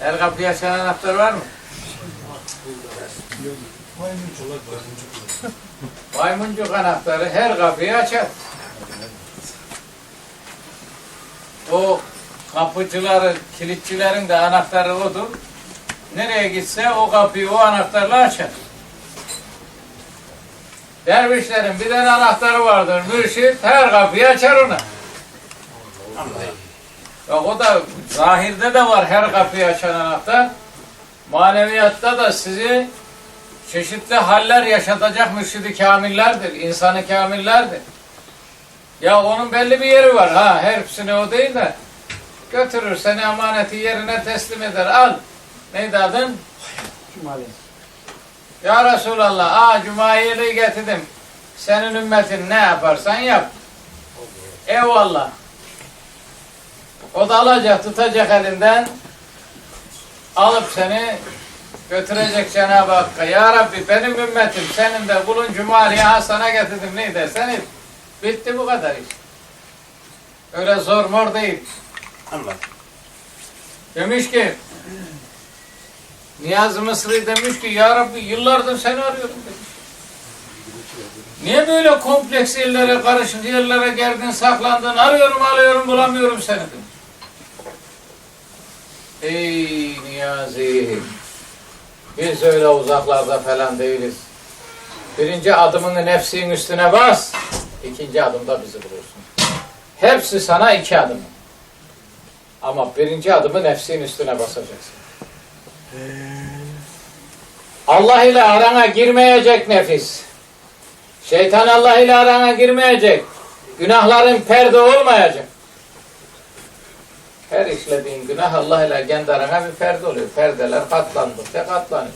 Her kapıya açan anahtar var mı? Maymuncuk anahtarı her kapıyı açar. O kapıcıların, kilitçilerin de anahtarı odur. Nereye gitse o kapıyı o anahtarla açar. Dervişlerin bir tane anahtarı vardır. Mürşit her kapıyı açar ona. Yok o da zahirde de var her kapıyı açan anahtar. Maneviyatta da sizi çeşitli haller yaşatacak mürşidi kamillerdir, insanı kamillerdir. Ya onun belli bir yeri var ha, hepsine o değil de götürür seni emaneti yerine teslim eder. Al. Neydi adın? Cumali. Ya Resulallah, aa Cuma'yı getirdim. Senin ümmetin ne yaparsan yap. Eyvallah. O da alacak, tutacak elinden, alıp seni götürecek Cenab-ı Hakk'a. Ya Rabbi benim ümmetim senin de kulun Cumali'ye sana getirdim ne dersen et. Bitti bu kadar iş. Öyle zor mor değil. Allah. Demiş ki Niyazi Mısri demiş ki Ya Rabbi yıllardır seni arıyorum demiş. Niye böyle kompleks yerlere, karışık yerlere geldin, saklandın, arıyorum, arıyorum, bulamıyorum seni demiş. Ey Niyazi, biz öyle uzaklarda falan değiliz. Birinci adımını nefsin üstüne bas, ikinci adımda bizi bulursun. Hepsi sana iki adım. Ama birinci adımı nefsin üstüne basacaksın. Allah ile arana girmeyecek nefis. Şeytan Allah ile arana girmeyecek. Günahların perde olmayacak. Her işlediğin günah Allah ile kendi arana bir perde oluyor. Perdeler katlandıkça katlanıyor.